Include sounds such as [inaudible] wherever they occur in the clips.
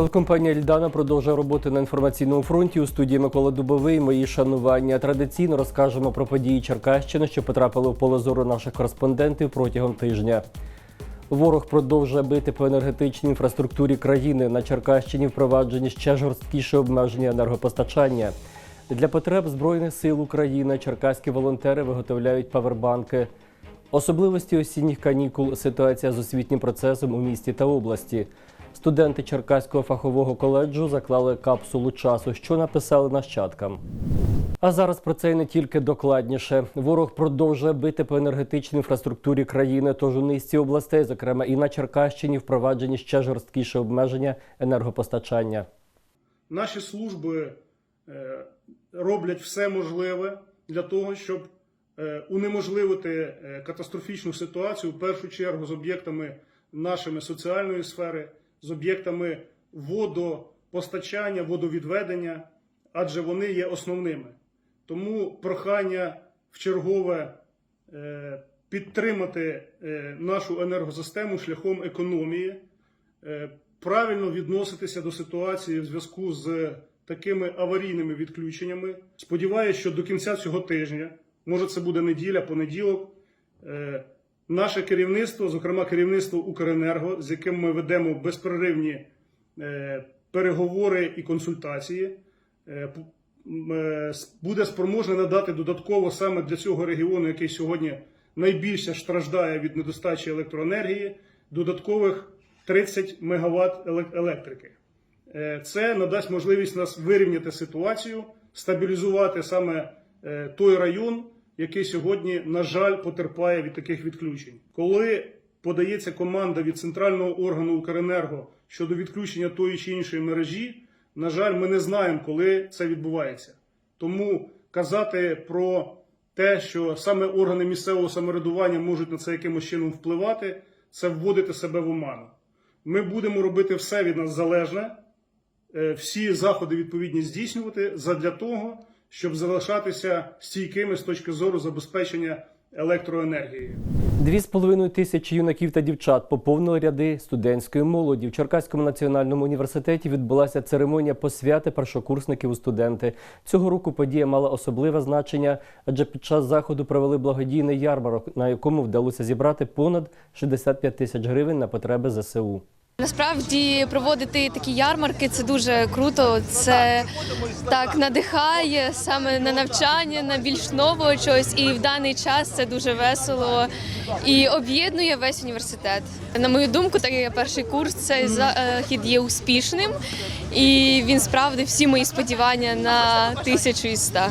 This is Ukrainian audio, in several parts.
Телекомпанія Ільдана продовжує роботу на інформаційному фронті. У студії Микола Дубовий. Мої шанування. Традиційно розкажемо про події Черкащини, що потрапили в поле зору наших кореспондентів протягом тижня. Ворог продовжує бити по енергетичній інфраструктурі країни. На Черкащині впроваджені ще жорсткіші обмеження енергопостачання. Для потреб Збройних сил України черкаські волонтери виготовляють павербанки. Особливості осінніх канікул, ситуація з освітнім процесом у місті та області. Студенти Черкаського фахового коледжу заклали капсулу часу, що написали нащадкам. А зараз про це і не тільки докладніше. Ворог продовжує бити по енергетичній інфраструктурі країни, тож у низці областей, зокрема і на Черкащині, впроваджені ще жорсткіші обмеження енергопостачання. Наші служби е, роблять все можливе для того, щоб е, унеможливити е, катастрофічну ситуацію в першу чергу з об'єктами нашими соціальної сфери, з об'єктами водопостачання, водовідведення, адже вони є основними. Тому прохання в чергове е, підтримати е, нашу енергосистему шляхом економії, е, правильно відноситися до ситуації в зв'язку з такими аварійними відключеннями. Сподіваюся, що до кінця цього тижня, може це буде неділя, понеділок, наше керівництво, зокрема керівництво Укренерго, з яким ми ведемо безперервні е, переговори і консультації, е, е, буде спроможне надати додатково саме для цього регіону, який сьогодні найбільше страждає від недостачі електроенергії, додаткових 30 МВт електрики. Це надасть можливість нас вирівняти ситуацію, стабілізувати саме той район, який сьогодні, на жаль, потерпає від таких відключень. Коли подається команда від центрального органу Укренерго щодо відключення тої чи іншої мережі, на жаль, ми не знаємо, коли це відбувається. Тому казати про те, що саме органи місцевого самоврядування можуть на це якимось чином впливати, це вводити себе в оману. Ми будемо робити все від нас залежне, е, всі заходи відповідні здійснювати задля того, щоб залишатися стійкими з точки зору забезпечення електроенергією. Дві з половиною тисячі юнаків та дівчат поповнили ряди студентської молоді. В Черкаському національному університеті відбулася церемонія посвяти першокурсників у студенти. Цього року подія мала особливе значення, адже під час заходу провели благодійний ярмарок, на якому вдалося зібрати понад 65 тисяч гривень на потреби ЗСУ. Насправді проводити такі ярмарки це дуже круто. Це так надихає саме на навчання, на більш нового чогось. І в даний час це дуже весело і об'єднує весь університет. На мою думку, так як я перший курс, цей захід є успішним, і він справдив всі мої сподівання на тисячу із ста.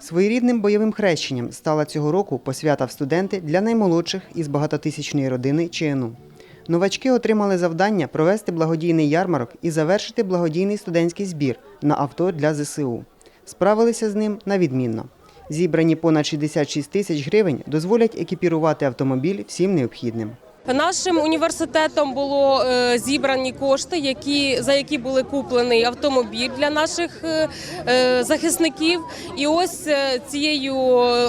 Своєрідним бойовим хрещенням стала цього року посвята в студенти для наймолодших із багатотисячної родини ЧНУ. Новачки отримали завдання провести благодійний ярмарок і завершити благодійний студентський збір на авто для ЗСУ. Справилися з ним на відмінно. Зібрані понад 66 тисяч гривень дозволять екіпірувати автомобіль всім необхідним. Нашим університетом було е, зібрані кошти, які за які були куплений автомобіль для наших е, е, захисників. І ось цією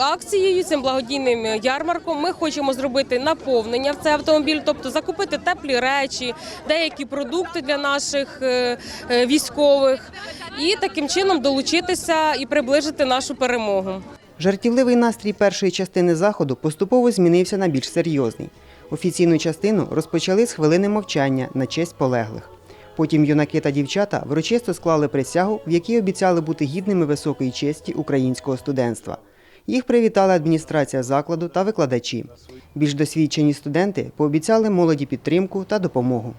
акцією, цим благодійним ярмарком, ми хочемо зробити наповнення в цей автомобіль, тобто закупити теплі речі, деякі продукти для наших військових, і таким чином долучитися і приближити нашу перемогу. Жартівливий настрій першої частини заходу поступово змінився на більш серйозний. Офіційну частину розпочали з хвилини мовчання на честь полеглих. Потім юнаки та дівчата врочисто склали присягу, в якій обіцяли бути гідними високої честі українського студентства. Їх привітала адміністрація закладу та викладачі. Більш досвідчені студенти пообіцяли молоді підтримку та допомогу.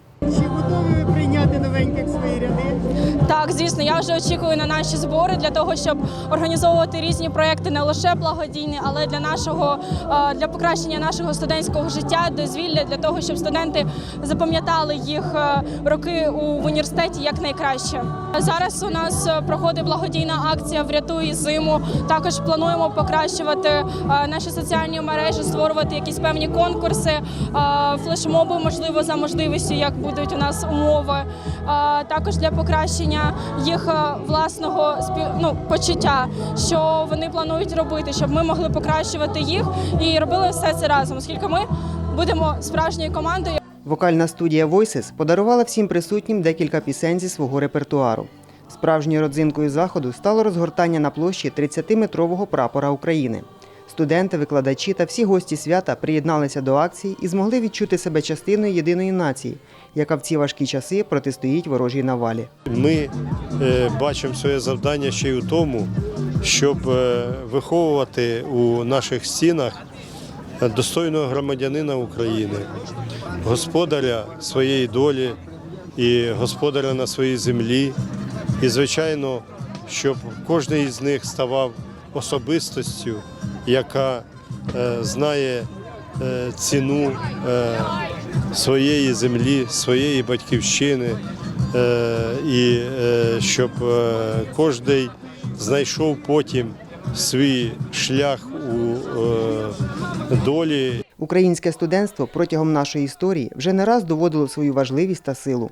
Так, звісно, я вже очікую на наші збори для того, щоб організовувати різні проекти не лише благодійні, але для нашого е, для покращення нашого студентського життя, дозвілля для того, щоб студенти запам'ятали їх е, роки у в університеті як найкраще. Зараз у нас е, проходить благодійна акція Врятуй зиму. Також плануємо покращувати наші соціальні мережі, створювати якісь певні конкурси, флешмоби, можливо, за можливістю, як будуть у нас умови. Також для покращення їх е, власного ну, почуття, що вони планують робити, щоб ми могли покращувати їх і робили все це разом, оскільки ми будемо справжньою командою. Вокальна студія Voices подарувала всім присутнім декілька пісень зі свого репертуару. Справжньою родзинкою заходу стало розгортання на площі 30-метрового прапора України. Студенти, викладачі та всі гості свята приєдналися до акції і змогли відчути себе частиною єдиної нації, яка в ці важкі часи протистоїть ворожій навалі. Ми е, бачимо своє завдання ще й у тому, щоб е, виховувати у наших стінах достойного громадянина України, господаря своєї долі і господаря на своїй землі. І, звичайно, щоб кожен із них ставав особистостю, яка е, знає ціну е, своєї землі, своєї батьківщини, е, і е, щоб е, кожен знайшов потім свій шлях у е, долі Українське студентство протягом нашої історії вже не раз доводило свою важливість та силу.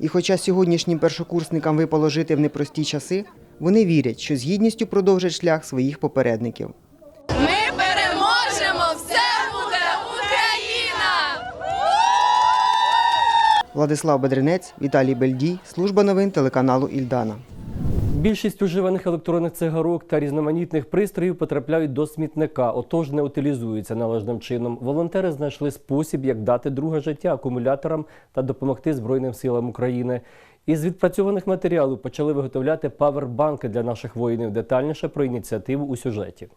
І хоча сьогоднішнім першокурсникам випало жити в непрості часи, вони вірять, що з гідністю продовжать шлях своїх попередників. Владислав Бедренець, Віталій Бельдій, служба новин телеканалу Ільдана. Більшість уживаних електронних цигарок та різноманітних пристроїв потрапляють до смітника, отож не утилізуються належним чином. Волонтери знайшли спосіб, як дати друге життя акумуляторам та допомогти Збройним силам України. Із відпрацьованих матеріалів почали виготовляти павербанки для наших воїнів. Детальніше про ініціативу у сюжеті.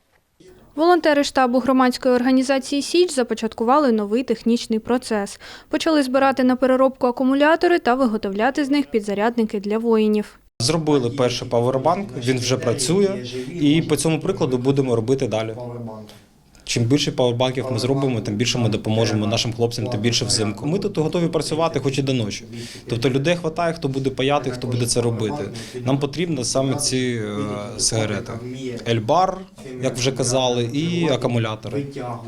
Волонтери штабу громадської організації Січ започаткували новий технічний процес. Почали збирати на переробку акумулятори та виготовляти з них підзарядники для воїнів. Зробили перший павербанк, він вже працює, і по цьому прикладу будемо робити далі. Чим більше павербанків ми зробимо, тим більше ми допоможемо нашим хлопцям, тим більше взимку. Ми тут готові працювати хоч і до ночі. Тобто людей вистачає, хто буде паяти, хто буде це робити. Нам потрібно саме ці е, сигарети. Ельбар, як вже казали, і акумулятори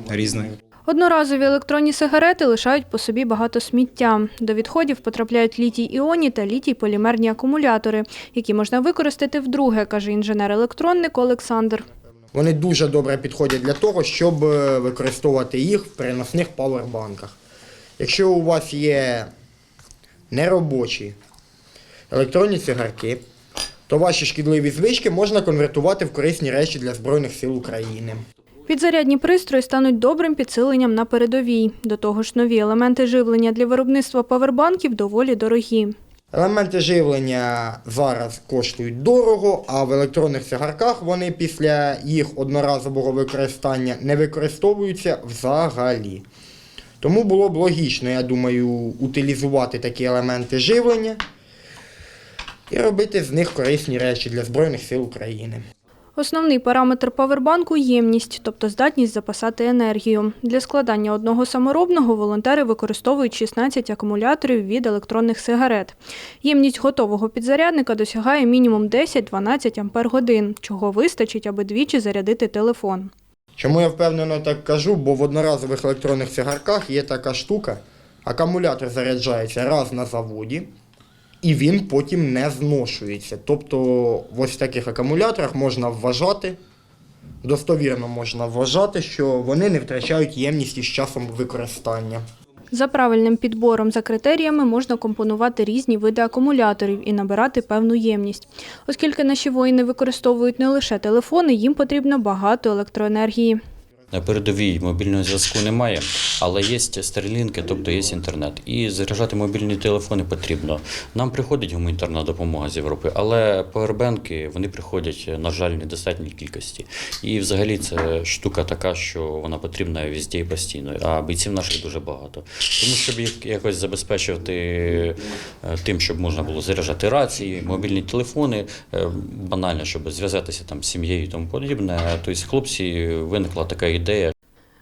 різні. Одноразові електронні сигарети лишають по собі багато сміття. До відходів потрапляють літій-іонні та літій-полімерні акумулятори, які можна використати вдруге, каже інженер-електронник Олександр. Вони дуже добре підходять для того, щоб е, використовувати їх в переносних павербанках. Якщо у вас є неробочі електронні цигарки, то ваші шкідливі звички можна конвертувати в корисні речі для Збройних сил України. Підзарядні пристрої стануть добрим підсиленням на передовій. До того ж, нові елементи живлення для виробництва павербанків доволі дорогі. Елементи живлення зараз коштують дорого, а в електронних цигарках вони після їх одноразового використання не використовуються взагалі. Тому було б логічно, я думаю, утилізувати такі елементи живлення і робити з них корисні речі для Збройних сил України. Основний параметр павербанку – ємність, тобто здатність запасати енергію. Для складання одного саморобного волонтери використовують 16 акумуляторів від електронних сигарет. Ємність готового підзарядника досягає мінімум 10-12 ампер-годин, чого вистачить, аби двічі зарядити телефон. Чому я впевнено так кажу? Бо в одноразових електронних цигарках є така штука, акумулятор заряджається раз на заводі, і він потім не зношується. Тобто в ось таких акумуляторах можна вважати, достовірно можна вважати, що вони не втрачають ємність із часом використання. За правильним підбором за критеріями можна компонувати різні види акумуляторів і набирати певну ємність. Оскільки наші воїни використовують не лише телефони, їм потрібно багато електроенергії. Передовій мобільного зв'язку немає, але є стрілінки, тобто є інтернет. І заряджати мобільні телефони потрібно. Нам приходить гуманітарна допомога з Європи, але павербенки вони приходять, на жаль, недостатній кількості. І взагалі це штука така, що вона потрібна везде і постійно. А бійців наших дуже багато. Тому щоб їх якось забезпечувати е, тим, щоб можна було заряджати рації, мобільні телефони, е, банально, щоб зв'язатися там з сім'єю і тому подібне. Тобто, хлопці виникла така ідея.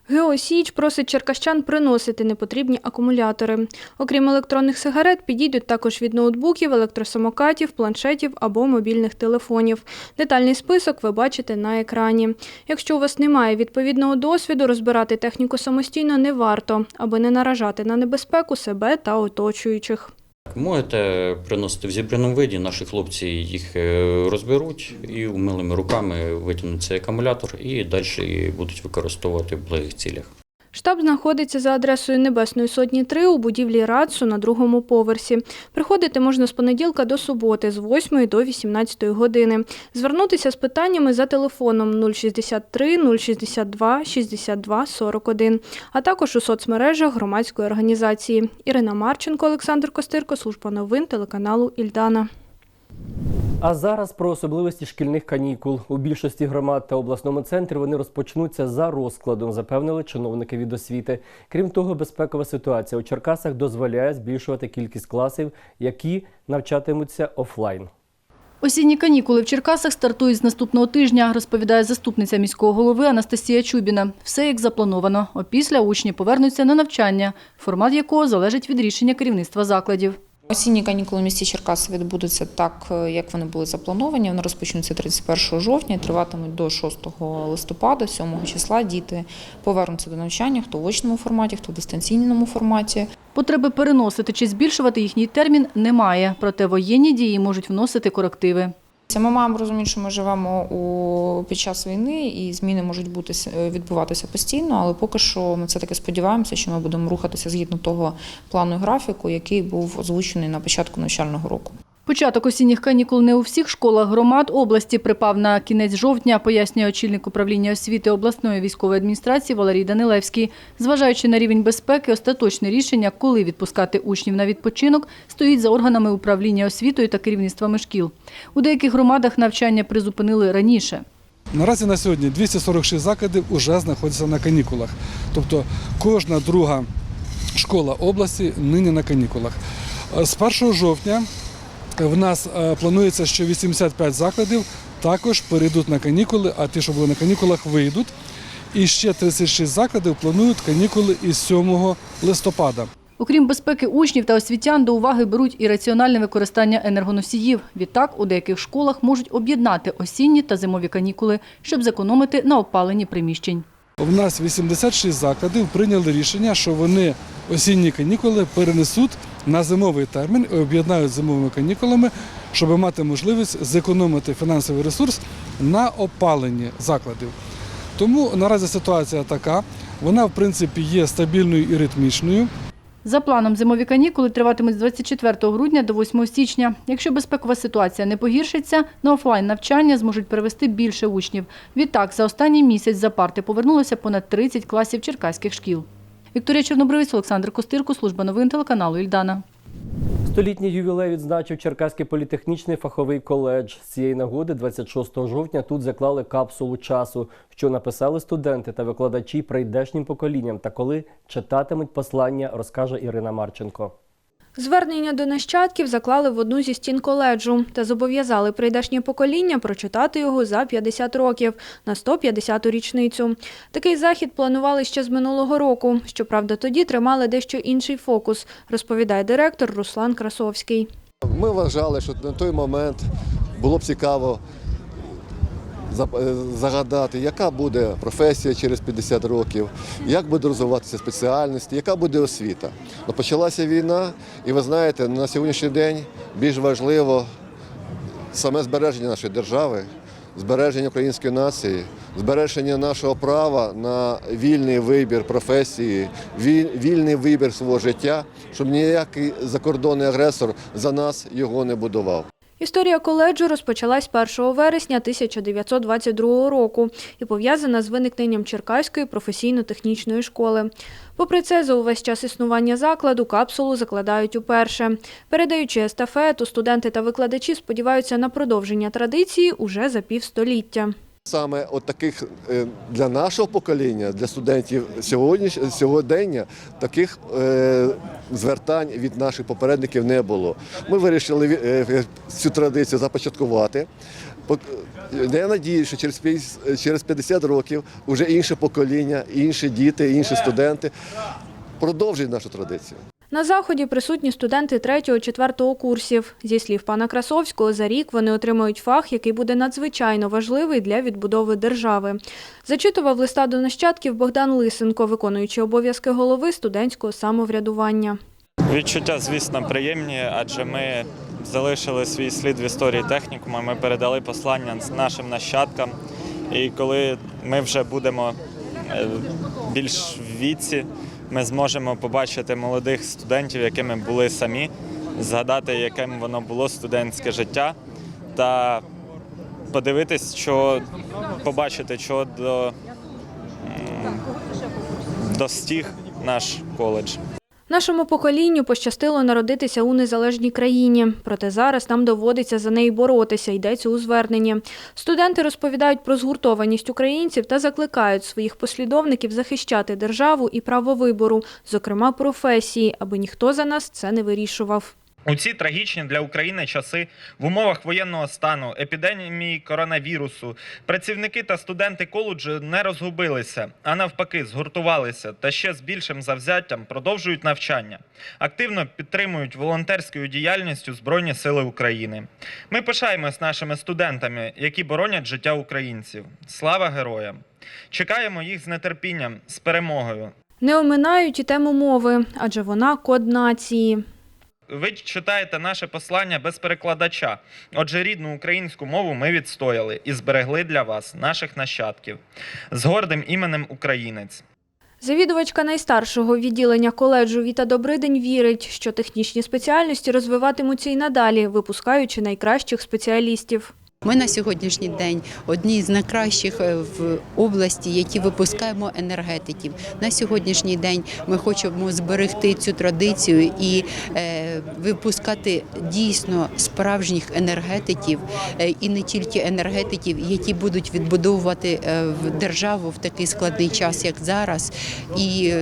Геосіч просить черкащан приносити непотрібні акумулятори. Окрім електронних сигарет, підійдуть також від ноутбуків, електросамокатів, планшетів або мобільних телефонів. Детальний список ви бачите на екрані. Якщо у вас немає відповідного досвіду, розбирати техніку самостійно не варто, аби не наражати на небезпеку себе та оточуючих. Можете приносити в зібраному виді, наші хлопці їх е, розберуть і умилими руками витягнуть цей акумулятор і далі будуть використовувати в благих цілях. Штаб знаходиться за адресою Небесної Сотні 3 у будівлі Рацу на другому поверсі. Приходити можна з понеділка до суботи з 8 до 18 години. Звернутися з питаннями за телефоном 063 062 62 41, а також у соцмережах громадської організації. Ірина Марченко, Олександр Костирко, служба новин телеканалу Ільдана. А зараз про особливості шкільних канікул. У більшості громад та обласному центрі вони розпочнуться за розкладом, запевнили чиновники від освіти. Крім того, безпекова ситуація у Черкасах дозволяє збільшувати кількість класів, які навчатимуться офлайн. Осінні канікули в Черкасах стартують з наступного тижня, розповідає заступниця міського голови Анастасія Чубіна. Все як заплановано. Опісля учні повернуться на навчання, формат якого залежить від рішення керівництва закладів. Осінні канікули в місті Черкаси відбудуться так, е, як вони були заплановані. Вони розпочнуться 31 жовтня і триватимуть до 6 листопада, 7 числа. Діти повернуться до навчання, хто в очному форматі, хто в дистанційному форматі. Потреби переносити чи збільшувати їхній термін немає, проте воєнні дії можуть вносити корективи. Ми маємо розуміти, що ми живемо у під час війни, і зміни можуть бути е, відбуватися постійно, але поки що ми все таки сподіваємося, що ми будемо рухатися згідно того плану і графіку, який був озвучений на початку навчального року. Початок осінніх канікул не у всіх школах громад області припав на кінець жовтня, пояснює очільник управління освіти обласної військової адміністрації Валерій Данилевський. Зважаючи на рівень безпеки, остаточне рішення, коли відпускати учнів на відпочинок, стоїть за органами управління освітою та керівництвами шкіл. У деяких громадах навчання призупинили раніше. Наразі на сьогодні 246 закладів вже знаходяться на канікулах. Тобто кожна друга школа області нині на канікулах. З 1 жовтня в нас е, планується, що 85 закладів також перейдуть на канікули, а ті, що були на канікулах, вийдуть. І ще 36 закладів планують канікули із 7 листопада. Окрім безпеки учнів та освітян, до уваги беруть і раціональне використання енергоносіїв. Відтак, у деяких школах можуть об'єднати осінні та зимові канікули, щоб зекономити на опаленні приміщень. У нас 86 закладів прийняли рішення, що вони осінні канікули перенесуть на зимовий термін і об'єднають зимовими канікулами, щоб мати можливість зекономити фінансовий ресурс на опаленні закладів. Тому наразі ситуація така, вона в принципі є стабільною і ритмічною. За планом, зимові канікули триватимуть з 24 грудня до 8 січня. Якщо безпекова ситуація не погіршиться, на офлайн навчання зможуть перевести більше учнів. Відтак, за останній місяць за парти повернулося понад 30 класів черкаських шкіл. Вікторія Чорнобривець, Олександр Костирко, служба новин телеканалу Ільдана. Столітній ювілей відзначив Черкаський політехнічний фаховий коледж. З цієї нагоди, 26 жовтня, тут заклали капсулу часу, що написали студенти та викладачі прийдешнім поколінням. Та коли читатимуть послання, розкаже Ірина Марченко. Звернення до нащадків заклали в одну зі стін коледжу та зобов'язали прийдешнє покоління прочитати його за 50 років на 150-ту річницю. Такий захід планували ще з минулого року. Щоправда, тоді тримали дещо інший фокус, розповідає директор Руслан Красовський. Ми вважали, що на той момент було б цікаво загадати, яка буде професія через 50 років, як буде розвиватися спеціальності, яка буде освіта. Ну, почалася війна, і ви знаєте, на сьогоднішній день більш важливо саме збереження нашої держави, збереження української нації, збереження нашого права на вільний вибір професії, вільний вибір свого життя, щоб ніякий закордонний агресор за нас його не будував. Історія коледжу розпочалась 1 вересня 1922 року і пов'язана з виникненням Черкаської професійно-технічної школи. Попри це, за увесь час існування закладу капсулу закладають уперше. Передаючи естафету, студенти та викладачі сподіваються на продовження традиції уже за півстоліття. Саме от таких е, для нашого покоління, для студентів сьогодні, сьогодення, таких е, звертань від наших попередників не було. Ми вирішили е, цю традицію започаткувати. Я надію, що через через 50 років вже інше покоління, інші діти, інші студенти продовжують нашу традицію. На заході присутні студенти 3-4 курсів. Зі слів пана Красовського, за рік вони отримають фах, який буде надзвичайно важливий для відбудови держави. Зачитував листа до нащадків Богдан Лисенко, виконуючий обов'язки голови студентського самоврядування. Відчуття, звісно, приємні, адже ми залишили свій слід в історії технікуму, ми передали послання нашим нащадкам. І коли ми вже будемо е, більш віці ми зможемо побачити молодих студентів, якими були самі, згадати, яким воно було студентське життя, та подивитись, що побачити, що до, достіг наш коледж. Нашому поколінню пощастило народитися у незалежній країні, проте зараз нам доводиться за неї боротися, йдеться у зверненні. Студенти розповідають про згуртованість українців та закликають своїх послідовників захищати державу і право вибору, зокрема професії, аби ніхто за нас це не вирішував. У ці трагічні для України часи в умовах воєнного стану, епідемії коронавірусу, працівники та студенти коледжу не розгубилися, а навпаки, згуртувалися та ще з більшим завзяттям продовжують навчання, активно підтримують волонтерською діяльністю Збройні Сили України. Ми пишаємось нашими студентами, які боронять життя українців. Слава героям! Чекаємо їх з нетерпінням, з перемогою. Не оминають і тему мови, адже вона код нації. Ви читаєте наше послання без перекладача. Отже, рідну українську мову ми відстояли і зберегли для вас, наших нащадків, з гордим іменем Українець. Завідувачка найстаршого відділення коледжу Віта Добридень вірить, що технічні спеціальності розвиватимуться і надалі, випускаючи найкращих спеціалістів. Ми на сьогоднішній день одні з найкращих е, в області, які випускаємо енергетиків. На сьогоднішній день ми хочемо зберегти цю традицію і е, випускати дійсно справжніх енергетиків, е, і не тільки енергетиків, які будуть відбудовувати державу в такий складний час, як зараз, і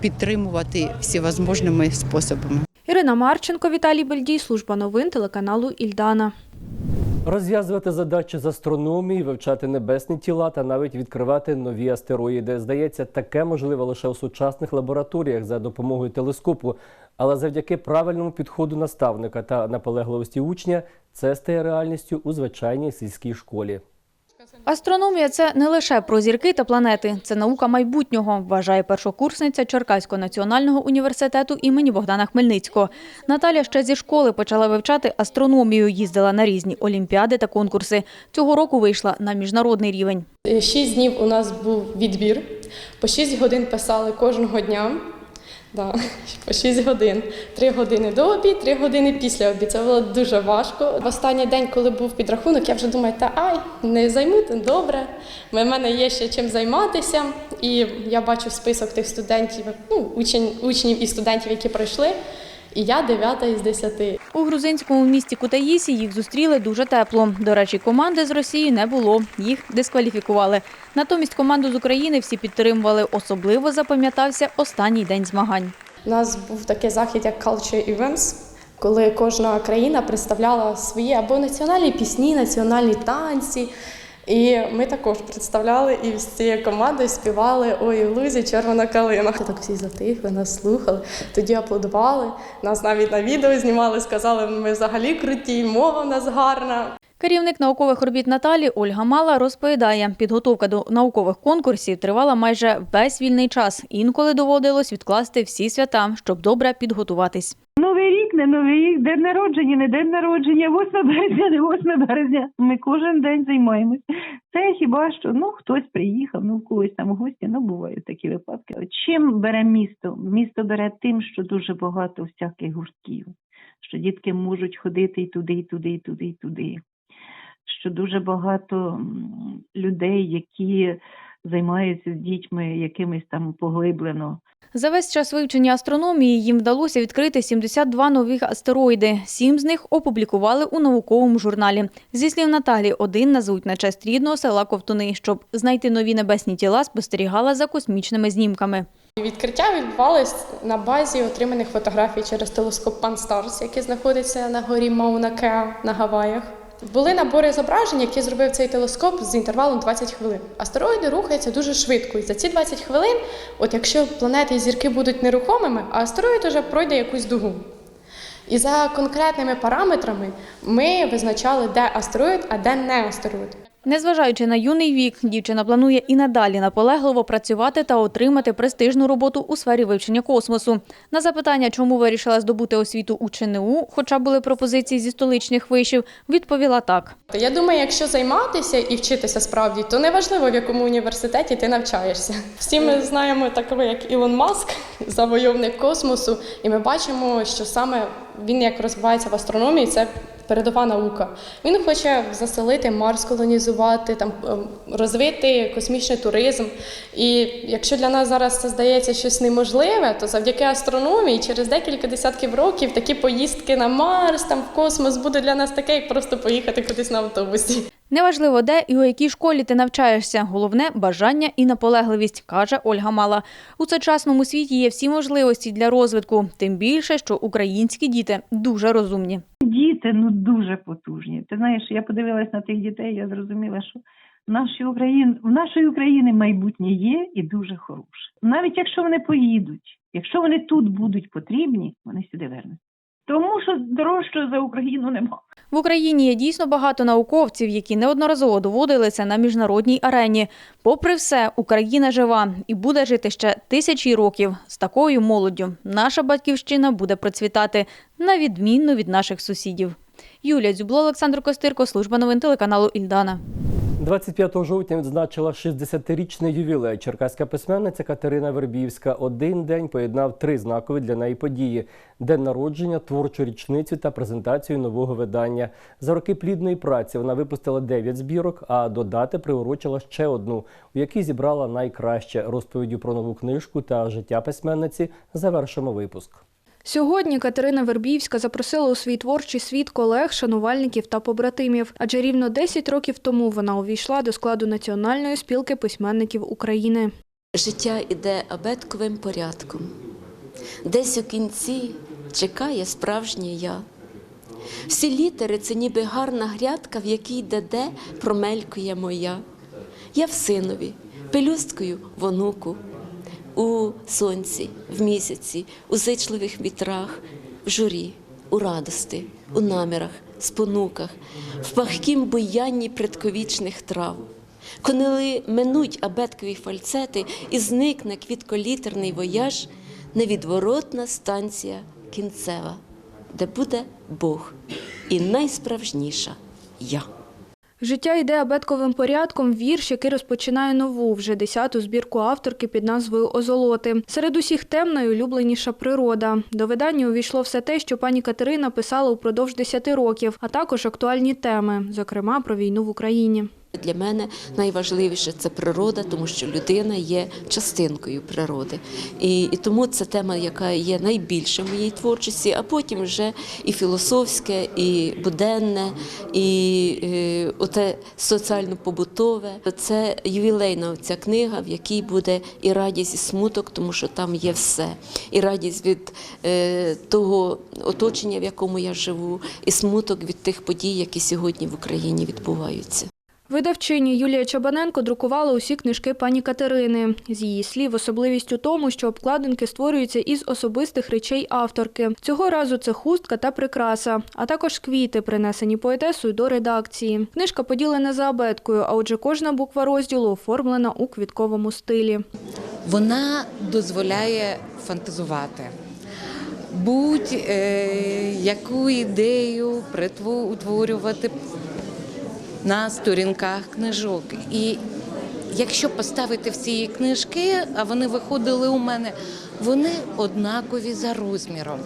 підтримувати всевозможними способами. Ірина Марченко, Віталій Бельдій, служба новин телеканалу Ільдана. Розв'язувати задачі з астрономії, вивчати небесні тіла та навіть відкривати нові астероїди. Здається, таке можливо лише у сучасних лабораторіях за допомогою телескопу. Але завдяки правильному підходу наставника та наполегливості учня це стає реальністю у звичайній сільській школі. Астрономія це не лише про зірки та планети, це наука майбутнього, вважає першокурсниця Черкаського національного університету імені Богдана Хмельницького. Наталя ще зі школи почала вивчати астрономію, їздила на різні олімпіади та конкурси. Цього року вийшла на міжнародний рівень. Шість днів у нас був відбір. По шість годин писали кожного дня. Да, [laughs] по 6 годин. Три години до обід, три години після обід. Це було дуже важко. В останній день, коли був підрахунок, я вже думаю, та ай, не займу, то добре. У мене є ще чим займатися. І я бачу список тих студентів, ну, учень, учнів і студентів, які пройшли. І я дев'ята із десяти. У грузинському місті Кутаїсі їх зустріли дуже тепло. До речі, команди з Росії не було, їх дискваліфікували. Натомість команду з України всі підтримували. Особливо запам'ятався останній день змагань. У нас був такий захід, як Culture Events, коли кожна країна представляла свої або національні пісні, національні танці. І ми також представляли і з цією командою співали Ой, лузі червона калина. Так всі затихли, нас слухали, тоді аплодували. Нас навіть на відео знімали, сказали, ми взагалі круті, мова в нас гарна. Керівник наукових робіт Наталі Ольга Мала розповідає, підготовка до наукових конкурсів тривала майже весь вільний час. Інколи доводилось відкласти всі свята, щоб добре підготуватись. Новий рік, не новий рік, день народження, не день народження, 8 березня, не 8 березня. Ми кожен день займаємось. Це хіба що ну хтось приїхав, ну в когось там гості, ну бувають такі випадки. Чим бере місто? Місто бере тим, що дуже багато всяких гуртків, що дітки можуть ходити і туди, і туди, і туди, і туди. Що дуже багато людей, які займаються з дітьми якимось там поглиблено. За весь час вивчення астрономії їм вдалося відкрити 72 нових астероїди. Сім з них опублікували у науковому журналі. Зі слів Наталі, один назвуть на честь рідного села Ковтуни. Щоб знайти нові небесні тіла, спостерігала за космічними знімками. Відкриття відбувалось на базі отриманих фотографій через телескоп Pan-STARRS, який знаходиться на горі Мауна Кеа на Гаваях. Були набори зображень, які зробив цей телескоп з інтервалом 20 хвилин. Астероїди рухаються дуже швидко, і за ці 20 хвилин, от якщо планети і зірки будуть нерухомими, а астероїд вже пройде якусь дугу. І за конкретними параметрами ми визначали, де астероїд, а де не астероїд. Незважаючи на юний вік, дівчина планує і надалі наполегливо працювати та отримати престижну роботу у сфері вивчення космосу. На запитання, чому вирішила здобути освіту у ЧНУ, хоча були пропозиції зі столичних вишів, відповіла так. Я думаю, якщо займатися і вчитися справді, то не важливо, в якому університеті ти навчаєшся. Всі ми знаємо такого, як Ілон Маск, завойовник космосу, і ми бачимо, що саме він як розвивається в астрономії, це передова наука. Він хоче заселити Марс, колонізувати, там ем, розвити космічний туризм. І якщо для нас зараз це здається щось неможливе, то завдяки астрономії через декілька десятків років такі поїздки на Марс, там в космос буде для нас таке, як просто поїхати кудись на автобусі. Неважливо, де і у якій школі ти навчаєшся. Головне бажання і наполегливість, каже Ольга Мала. У сучасному світі є всі можливості для розвитку, тим більше, що українські діти дуже розумні. Діти ну дуже потужні. Ти знаєш, я подивилась на тих дітей, я зрозуміла, що наші Україн... в нашої України майбутнє є і дуже хороше. Навіть якщо вони поїдуть, якщо вони тут будуть потрібні, вони сюди вернуться. Тому що дорожчого за Україну нема. В Україні є дійсно багато науковців, які неодноразово доводилися на міжнародній арені. Попри все, Україна жива і буде жити ще тисячі років. З такою молоддю наша батьківщина буде процвітати на відмінно від наших сусідів. Юлія Дзюбло, Олександр Костирко, служба новин телеканалу Ільдана. 25 жовтня відзначила 60-річний ювілей. Черкаська письменниця Катерина Вербівська один день поєднав три знакові для неї події: день народження, творчу річницю та презентацію нового видання. За роки плідної праці вона випустила 9 збірок, а до дати приурочила ще одну, у якій зібрала найкраще розповіддю про нову книжку та життя письменниці. Завершимо випуск. Сьогодні Катерина Вербіївська запросила у свій творчий світ колег, шанувальників та побратимів. Адже рівно 10 років тому вона увійшла до складу Національної спілки письменників України. Життя іде абетковим порядком. Десь у кінці чекає справжнє я. Всі літери це ніби гарна грядка, в якій де-де промелькує моя. Я в синові, пелюсткою в онуку, у сонці, в місяці, у зичливих вітрах, в журі, у радости, у намірах, спонуках, в пахкім буянні предковічних трав. Коли минуть абеткові фальцети і зникне квітколітерний вояж, невідворотна станція кінцева, де буде Бог і найсправжніша я. Життя йде абетковим порядком. Вірш, який розпочинає нову, вже десяту збірку авторки під назвою Озолоти. Серед усіх тем найулюбленіша природа. До видання увійшло все те, що пані Катерина писала упродовж 10 років, а також актуальні теми, зокрема про війну в Україні. Для мене найважливіше це природа, тому що людина є частинкою природи. І, і тому це тема, яка є найбільше в моїй творчості, а потім вже і філософське, і буденне, і е, оте соціально-побутове. Це ювілейна ця книга, в якій буде і радість, і смуток, тому що там є все. І радість від е, того оточення, в якому я живу, і смуток від тих подій, які сьогодні в Україні відбуваються. Видавчині Юлія Чабаненко друкувала усі книжки пані Катерини. З її слів, особливість у тому, що обкладинки створюються із особистих речей авторки. Цього разу це хустка та прикраса, а також квіти, принесені поетесою до редакції. Книжка поділена за абеткою, а отже, кожна буква розділу оформлена у квітковому стилі. Вона дозволяє фантазувати. Будь-яку ідею притву- утворювати на сторінках книжок. І якщо поставити всі книжки, а вони виходили у мене, вони однакові за розміром,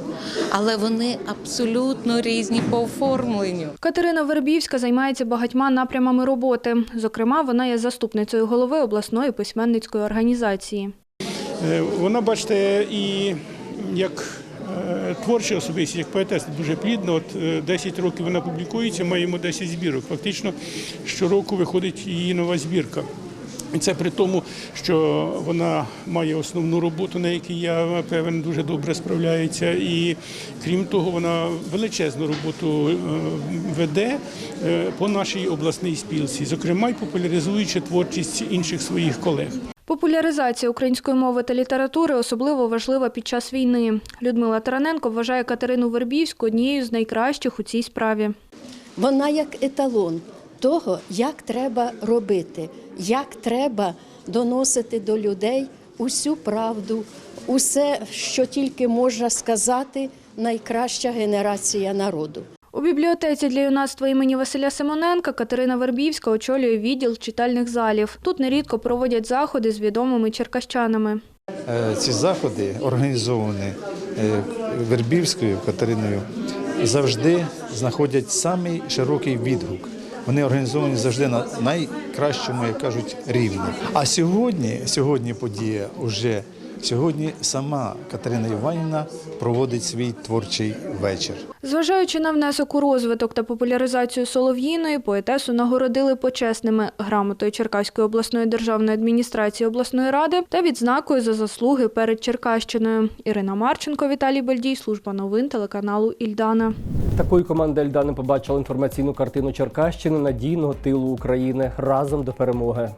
але вони абсолютно різні по оформленню. Катерина Вербівська займається багатьма напрямами роботи. Зокрема, вона є заступницею голови обласної письменницької організації. Е, Вона, бачите, і як творча особистість, як поетеса дуже плідна. От е, 10 років вона публікується, маємо 10 збірок. Фактично щороку виходить її нова збірка. І це при тому, що вона має основну роботу, на якій я певен дуже добре справляється. І крім того, вона величезну роботу е, веде е, по нашій обласній спілці, зокрема й популяризуючи творчість інших своїх колег. Популяризація української мови та літератури особливо важлива під час війни. Людмила Тараненко вважає Катерину Вербівську однією з найкращих у цій справі. Вона як еталон того, як треба робити, як треба доносити до людей усю правду, усе, що тільки можна сказати, найкраща генерація народу. У бібліотеці для юнацтва імені Василя Симоненка Катерина Вербівська очолює відділ читальних залів. Тут нерідко проводять заходи з відомими черкащанами. Е, Ці заходи організовані е, Вербівською Катериною завжди знаходять самий широкий відгук. Вони організовані завжди на найкращому, як кажуть, рівні. А сьогодні, сьогодні подія уже сьогодні сама Катерина Іванівна проводить свій творчий вечір. Зважаючи на внесок у розвиток та популяризацію солов'їної, поетесу нагородили почесними грамотою Черкаської обласної державної адміністрації обласної ради та відзнакою за заслуги перед Черкащиною. Ірина Марченко, Віталій Бельдій, служба новин телеканалу Ільдана. Такою команда Ельдани побачила інформаційну картину Черкащини надійного тилу України разом до перемоги.